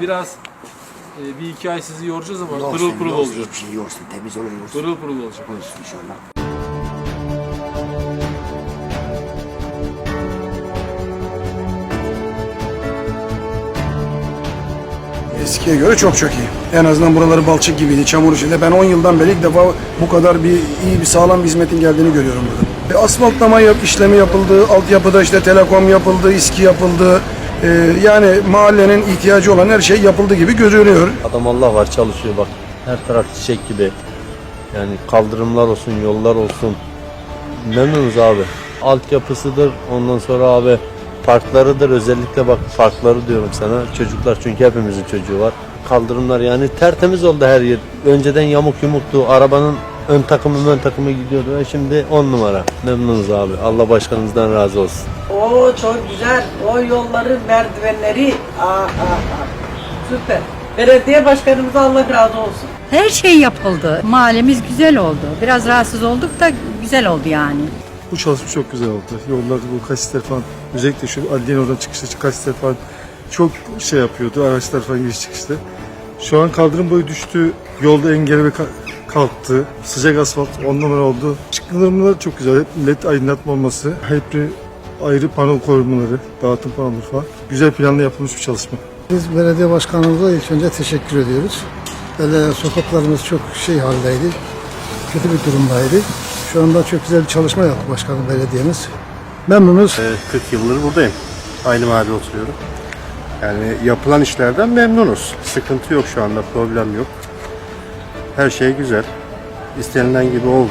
Biraz e, bir iki ay sizi yoracağız ama Yorsun, pırıl pırıl yorsun, olacak. Hiçbir şey yorsun. Temiz olur yorsun. Pırıl pırıl olacak. Olsun inşallah. Eskiye göre çok çok iyi. En azından buraları balçık gibiydi, çamur içinde. Ben 10 yıldan beri ilk defa bu kadar bir iyi bir sağlam bir hizmetin geldiğini görüyorum burada. E, asfaltlama yap, işlemi yapıldı, altyapıda işte telekom yapıldı, iski yapıldı. E, yani mahallenin ihtiyacı olan her şey yapıldı gibi görünüyor. Adam Allah var çalışıyor bak. Her taraf çiçek gibi. Yani kaldırımlar olsun, yollar olsun. Memnunuz abi. Altyapısıdır. Ondan sonra abi parklarıdır. Özellikle bak parkları diyorum sana. Çocuklar çünkü hepimizin çocuğu var. Kaldırımlar yani tertemiz oldu her yer. Önceden yamuk yumuktu. Arabanın ön takımı ön takımı gidiyordu. E şimdi on numara. Memnunuz abi. Allah başkanımızdan razı olsun. Oo çok güzel. O yolları, merdivenleri. Aa, aa, aa. Süper. Belediye başkanımıza Allah razı olsun. Her şey yapıldı. Mahallemiz güzel oldu. Biraz rahatsız olduk da güzel oldu yani. Bu çalışma çok güzel oldu. Yollarda bu kasisler falan özellikle şu Aliye'nin oradan çıkışta kasisler falan çok şey yapıyordu. Araçlar falan giriş çıkışta. Şu an kaldırım boyu düştü. Yolda engel ve kalktı. Sıcak asfalt on numara oldu. Çıkınlarımlar çok güzel. Hep led aydınlatma olması. Hep ayrı pano korumaları, dağıtım panoları falan. Güzel planlı yapılmış bir çalışma. Biz belediye başkanımıza ilk önce teşekkür ediyoruz. Böyle sokaklarımız çok şey haldeydi, kötü bir durumdaydı. Şu anda çok güzel bir çalışma yaptı başkanım belediyemiz. Memnunuz. 40 yıldır buradayım. Aynı mahallede oturuyorum. Yani yapılan işlerden memnunuz. Sıkıntı yok şu anda, problem yok. Her şey güzel. İstenilen gibi oldu.